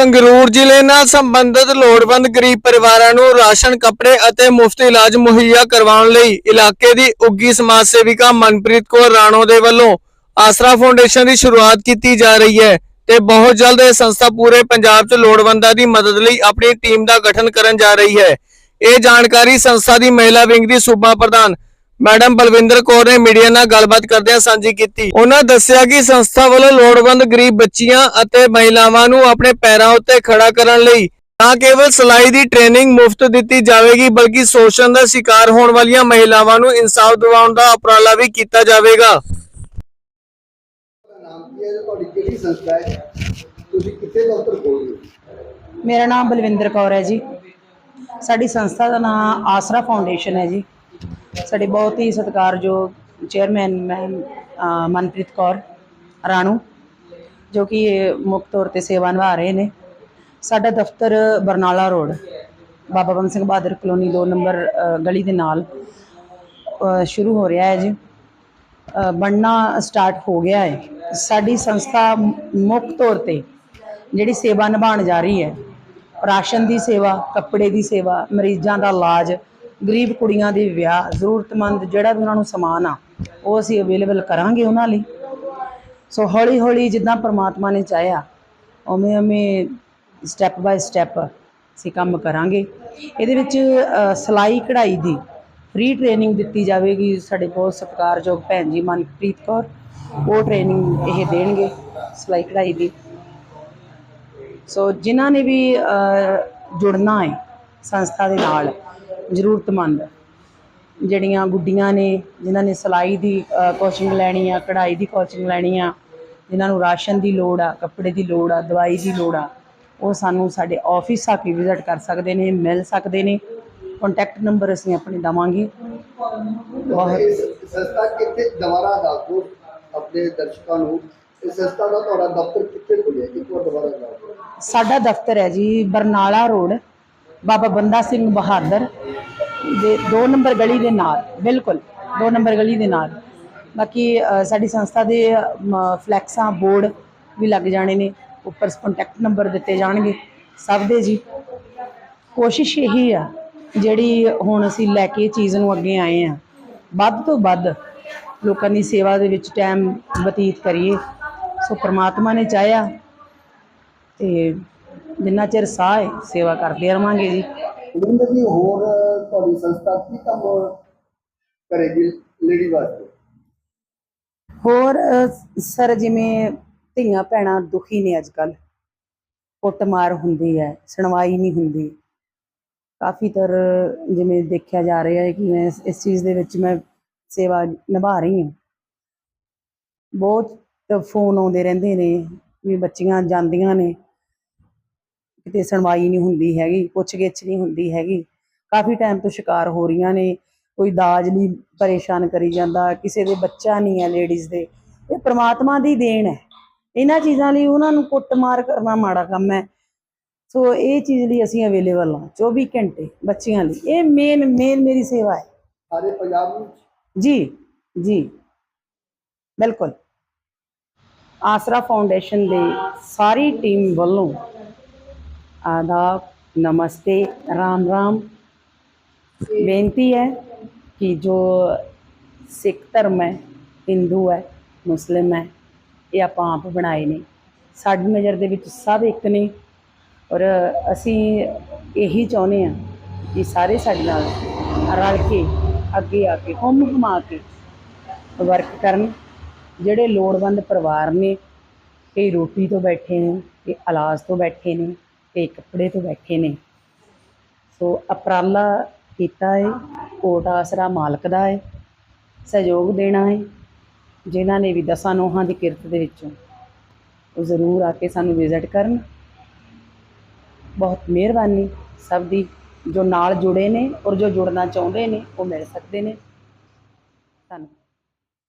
ਸੰਗਰੂਰ ਜ਼ਿਲ੍ਹੇ ਨਾਲ ਸੰਬੰਧਿਤ ਲੋੜਵੰਦ ਗਰੀਬ ਪਰਿਵਾਰਾਂ ਨੂੰ ਰਾਸ਼ਨ, ਕੱਪੜੇ ਅਤੇ ਮੁਫਤ ਇਲਾਜ ਮੁਹੱਈਆ ਕਰਵਾਉਣ ਲਈ ਇਲਾਕੇ ਦੀ ਉੱਗੀ ਸਮਾਜ ਸੇਵਿਕਾ ਮਨਪ੍ਰੀਤ ਕੌਰ ਰਾਣੋ ਦੇ ਵੱਲੋਂ ਆਸਰਾ ਫਾਊਂਡੇਸ਼ਨ ਦੀ ਸ਼ੁਰੂਆਤ ਕੀਤੀ ਜਾ ਰਹੀ ਹੈ ਤੇ ਬਹੁਤ ਜਲਦ ਇਹ ਸੰਸਥਾ ਪੂਰੇ ਪੰਜਾਬ 'ਚ ਲੋੜਵੰਦਾਂ ਦੀ ਮਦਦ ਲਈ ਆਪਣੀ ਟੀਮ ਦਾ ਗਠਨ ਕਰਨ ਜਾ ਰਹੀ ਹੈ। ਇਹ ਜਾਣਕਾਰੀ ਸੰਸਥਾ ਦੀ ਮਹਿਲਾ ਵਿੰਗ ਦੀ ਸੂਬਾ ਪ੍ਰਧਾਨ ਮੈਡਮ ਬਲਵਿੰਦਰ ਕੌਰ ਨੇ ਮੀਡੀਆ ਨਾਲ ਗੱਲਬਾਤ ਕਰਦਿਆਂ ਸਾਂਝੀ ਕੀਤੀ। ਉਹਨਾਂ ਦੱਸਿਆ ਕਿ ਸੰਸਥਾ ਵੱਲੋਂ ਲੋੜਵੰਦ ਗਰੀਬ ਬੱਚੀਆਂ ਅਤੇ ਮਹਿਲਾਵਾਂ ਨੂੰ ਆਪਣੇ ਪੈਰਾਂ ਉੱਤੇ ਖੜਾ ਕਰਨ ਲਈ ਨਾ ਕੇਵਲ ਸਿਲਾਈ ਦੀ ਟ੍ਰੇਨਿੰਗ ਮੁਫਤ ਦਿੱਤੀ ਜਾਵੇਗੀ ਬਲਕਿ ਸ਼ੋਸ਼ਣ ਦਾ ਸ਼ਿਕਾਰ ਹੋਣ ਵਾਲੀਆਂ ਮਹਿਲਾਵਾਂ ਨੂੰ ਇਨਸਾਫ ਦਿਵਾਉਣ ਦਾ ਉਪਰਾਲਾ ਵੀ ਕੀਤਾ ਜਾਵੇਗਾ। ਨਾਮ ਕੀ ਹੈ ਤੇ ਤੁਹਾਡੀ ਕਿਹੜੀ ਸੰਸਥਾ ਹੈ? ਤੁਸੀਂ ਕਿੱਥੇ ਦਫ਼ਤਰ ਖੋਲ੍ਹੇ ਹੋ? ਮੇਰਾ ਨਾਮ ਬਲਵਿੰਦਰ ਕੌਰ ਹੈ ਜੀ। ਸਾਡੀ ਸੰਸਥਾ ਦਾ ਨਾਮ ਆਸਰਾ ਫਾਊਂਡੇਸ਼ਨ ਹੈ ਜੀ। ਸਾਡੇ ਬਹੁਤ ਹੀ ਸਤਿਕਾਰਯੋਗ ਚੇਅਰਮੈਨ ਮੈਮ ਮਨਪ੍ਰੀਤ ਕੌਰ ਰਾਣੂ, ਜੋ ਕਿ ਮੁੱਖ ਤੌਰ ਤੇ ਸੇਵਾ ਨਿਭਾ ਰਹੇ ਨੇ। ਸਾਡਾ ਦਫ਼ਤਰ ਬਰਨਾਲਾ ਰੋਡ, ਬਾਬਾ ਬੰਦ ਸਿੰਘ ਬਹਾਦਰ ਕਲੋਨੀ 2 ਨੰਬਰ ਗਲੀ ਦੇ ਨਾਲ ਸ਼ੁਰੂ ਹੋ ਰਿਹਾ ਹੈ ਜੀ। ਬਣਨਾ ਸਟਾਰਟ ਹੋ ਗਿਆ ਹੈ। ਸਾਡੀ ਸੰਸਥਾ ਮੁੱਖ ਤੌਰ ਤੇ ਜਿਹੜੀ ਸੇਵਾ ਨਿਭਾਉਣ ਜਾ ਰਹੀ ਹੈ, ਰਾਸ਼ਨ ਦੀ ਸੇਵਾ, ਕੱਪੜੇ ਦੀ ਸੇਵਾ, ਮਰੀਜ਼ਾਂ ਦਾ ਇਲਾਜ ਗਰੀਬ ਕੁੜੀਆਂ ਦੇ ਵਿਆਹ ਜ਼ਰੂਰਤਮੰਦ ਜਿਹੜਾ ਵੀ ਉਹਨਾਂ ਨੂੰ ਸਮਾਨ ਆ ਉਹ ਅਸੀਂ ਅਵੇਲੇਬਲ ਕਰਾਂਗੇ ਉਹਨਾਂ ਲਈ। ਸੋ ਹੌਲੀ ਹੌਲੀ ਜਿੱਦਾਂ ਪ੍ਰਮਾਤਮਾ ਨੇ ਚਾਹਿਆ ਉਵੇਂ ਉਵੇਂ ਸਟੈਪ ਬਾਏ ਸਟੈਪ ਅਸੀਂ ਕੰਮ ਕਰਾਂਗੇ। ਇਹਦੇ ਵਿੱਚ ਅ, ਸਿਲਾਈ ਕਢਾਈ ਦੀ ਫ੍ਰੀ ਟ੍ਰੇਨਿੰਗ ਦਿੱਤੀ ਜਾਵੇਗੀ। ਸਾਡੇ ਬਹੁਤ ਸਤਿਕਾਰਯੋਗ ਭੈਣ ਜੀ ਮਨਪ੍ਰੀਤ ਕੌਰ ਉਹ ਟ੍ਰੇਨਿੰਗ ਇਹ ਦੇਣਗੇ ਸਿਲਾਈ ਕਢਾਈ ਦੀ। ਸੋ ਜਿਨ੍ਹਾਂ ਨੇ ਵੀ ਜੁੜਨਾ ਹੈ ਸੰਸਥਾ ਦੇ ਨਾਲ ਜ਼ਰੂਰਤਮੰਦ ਜਿਹੜੀਆਂ ਗੁੱਡੀਆਂ ਨੇ ਜਿਨ੍ਹਾਂ ਨੇ ਸਿਲਾਈ ਦੀ ਕੋਚਿੰਗ ਲੈਣੀ ਆ ਕਢਾਈ ਦੀ ਕੋਚਿੰਗ ਲੈਣੀ ਆ ਜਿਨ੍ਹਾਂ ਨੂੰ ਰਾਸ਼ਨ ਦੀ ਲੋੜ ਆ ਕੱਪੜੇ ਦੀ ਲੋੜ ਆ ਦਵਾਈ ਦੀ ਲੋੜ ਆ ਉਹ ਸਾਨੂੰ ਸਾਡੇ ਆਫਿਸ ਆ ਕੇ ਵਿਜ਼ਿਟ ਕਰ ਸਕਦੇ ਨੇ ਮਿਲ ਸਕਦੇ ਨੇ। ਕੰਟੈਕਟ ਨੰਬਰ ਅਸੀਂ ਆਪਣੇ ਦਵਾਂਗੇ। ਬਹੁਤ ਸੰਸਥਾ ਕਿੱਥੇ ਦੁਬਾਰਾ ਦੱਸ ਆਪਣੇ ਦਰਸ਼ਕਾਂ ਨੂੰ। ਇਹ ਸੰਸਥਾ ਦਾ ਤੁਹਾਡਾ ਦਫ਼ਤਰ ਕਿੱਥੇ ਖੁੱਲਿਆ ਵਾਰ ਦੁਬਾਰਾ ਦੱਸ? ਸਾਡਾ ਦਫ਼ਤਰ ਹੈ ਜੀ ਬਰਨਾਲਾ ਰੋਡ ਬਾਬਾ ਬੰਦਾ ਸਿੰਘ ਬਹਾਦਰ। ਦੇ 2 ਨੰਬਰ ਗਲੀ ਦੇ ਨਾਲ, ਬਿਲਕੁਲ 2 ਨੰਬਰ ਗਲੀ ਦੇ ਨਾਲ। ਬਾਕੀ ਸਾਡੀ ਸੰਸਥਾ ਦੇ ਫਲੈਕਸਾਂ, ਬੋਰਡ ਵੀ ਲੱਗ ਜਾਣੇ ਨੇ, ਉੱਪਰ ਕੰਟੈਕਟ ਨੰਬਰ ਦਿੱਤੇ ਜਾਣਗੇ ਸਭ ਦੇ ਜੀ। ਕੋਸ਼ਿਸ਼ ਇਹੀ ਆ, ਜਿਹੜੀ ਹੁਣ ਅਸੀਂ ਲੈ ਕੇ ਚੀਜ਼ ਨੂੰ ਅੱਗੇ ਆਏ ਆ। ਵੱਧ ਤੋਂ ਵੱਧ ਲੋਕਾਂ ਦੀ ਸੇਵਾ ਦੇ ਵਿੱਚ ਟਾਈਮ ਬਤੀਤ ਕਰੀਏ। ਸੋ ਪ੍ਰਮਾਤਮਾ ਨੇ ਚਾਹਿਆ ਤੇ ਜਿੰਨਾ ਚਿਰ ਸਾਹ ਹੈ, ਸੇਵਾ ਕਰਦੇ ਰਵਾਂਗੇ ਜੀ। ਜੀ ਹੋਰ ਤੁਹਾਡੀ ਸੰਸਥਾ ਕੀ ਕੰਮ ਕਰੇਗੀ ਲੇਡੀ ਵਾਸਤੇ? ਹੋਰ ਸਰ, ਜਿਵੇਂ ਧੀਆਂ ਭੈਣਾਂ ਦੁਖੀ ਨੇ ਅੱਜ ਕੱਲ ਕੁੱਟਮਾਰ ਹੁੰਦੀ ਹੈ, ਸੁਣਵਾਈ ਨਹੀਂ ਹੁੰਦੀ। ਕਾਫੀ ਤਰ, ਜਿਵੇਂ ਦੇਖਿਆ ਜਾ ਰਿਹਾ ਹੈ ਕਿ ਮੈਂ ਇਸ- ਚੀਜ਼ ਦੇ ਵਿੱਚ ਮੈਂ ਸੇਵਾ ਨਿਭਾ ਰਹੀ ਹਾਂ। ਬਹੁਤ ਫੋਨ ਆਉਂਦੇ ਰਹਿੰਦੇ ਨੇ ਵੀ ਬੱਚੀਆਂ ਜਾਂਦੀਆਂ ਨੇ, ਕਿਤੇ ਸੁਣਵਾਈ ਨਹੀਂ ਹੁੰਦੀ ਹੈਗੀ, ਪੁੱਛ-ਗਿੱਛ ਨਹੀਂ ਹੁੰਦੀ ਹੈਗੀ। ਕਾਫੀ ਟਾਈਮ ਤੋਂ ਸ਼ਿਕਾਰ ਹੋ ਰਹੀਆਂ ਨੇ ਕੋਈ ਦਾਜ ਲਈ ਪਰੇਸ਼ਾਨ ਕਰੀ ਜਾਂਦਾ ਕਿਸੇ ਦੇ ਬੱਚਾ ਨਹੀਂ ਹੈ ਲੇਡੀਜ਼ ਦੇ। ਇਹ ਪ੍ਰਮਾਤਮਾ ਦੀ ਦੇਣ ਹੈ। ਇਹਨਾਂ ਚੀਜ਼ਾਂ ਲਈ ਉਹਨਾਂ ਨੂੰ ਕੁੱਟਮਾਰ ਕਰਨਾ ਮਾੜਾ ਕੰਮ ਹੈ। ਸੋ ਇਹ ਚੀਜ਼ ਲਈ ਅਸੀਂ ਅਵੇਲੇਬਲ ਹਾਂ 24 ਘੰਟੇ ਬੱਚਿਆਂ ਲਈ। ਇਹ ਮੇਨ ਮੇਨ ਮੇਰੀ ਸੇਵਾ ਹੈ। ਸਾਰੇ ਪੰਜਾਬ ਵਿੱਚ? ਜੀ ਜੀ। ਬਿਲਕੁਲ। ਆਸਰਾ ਫਾਊਂਡੇਸ਼ਨ ਦੇ ਸਾਰੀ ਟੀਮ ਵੱਲੋਂ ਆਦਾਬ ਨਮਸਤੇ ਰਾਮ ਰਾਮ ਬੇਨਤੀ ਹੈ ਕਿ ਜੋ ਸਿੱਖ ਧਰਮ ਹੈ, ਹਿੰਦੂ ਹੈ, ਮੁਸਲਿਮ ਹੈ, ਇਹ ਆਪਾਂ ਆਪ ਬਣਾਏ ਨੇ। ਸਾਡੀ ਨਜ਼ਰ ਦੇ ਵਿੱਚ ਸਭ ਇੱਕ ਨੇ ਔਰ ਅਸੀਂ ਇਹੀ ਚਾਹੁੰਦੇ ਹਾਂ ਕਿ ਸਾਰੇ ਸਾਡੇ ਨਾਲ ਰਲ ਕੇ, ਅੱਗੇ ਆ ਕੇ ਹੁਮ ਹੁਮਾ ਕੇ ਵਰਕ ਕਰਨ। ਜਿਹੜੇ ਲੋੜਵੰਦ ਪਰਿਵਾਰ ਨੇ, ਕਈ ਰੋਟੀ ਤੋਂ ਬੈਠੇ ਨੇ, ਕਈ ਇਲਾਜ ਤੋਂ ਬੈਠੇ ਨੇ, ਕਈ ਕੱਪੜੇ ਤੋਂ ਬੈਠੇ ਨੇ। ਸੋ ਅਪਰਾਲਾ ਕੀਤਾ ਹੈ ਕੋਟ ਆਸਰਾ ਮਾਲਕ ਦਾ ਹੈ ਸਹਿਯੋਗ ਦੇਣਾ ਹੈ ਜਿਨ੍ਹਾਂ ਨੇ ਵੀ ਦਸਾਂ ਨੋਹਾਂ ਦੀ ਕਿਰਤ ਦੇ ਵਿੱਚੋਂ। ਉਹ ਜ਼ਰੂਰ ਆ ਕੇ ਸਾਨੂੰ ਵਿਜ਼ਿਟ ਕਰਨ। ਬਹੁਤ ਮਿਹਰਬਾਨੀ ਸਭ ਦੀ, ਜੋ ਨਾਲ ਜੁੜੇ ਨੇ ਔਰ ਜੋ ਜੁੜਨਾ ਚਾਹੁੰਦੇ ਨੇ, ਉਹ ਮਿਲ ਸਕਦੇ ਨੇ। ਧੰਨਵਾਦ।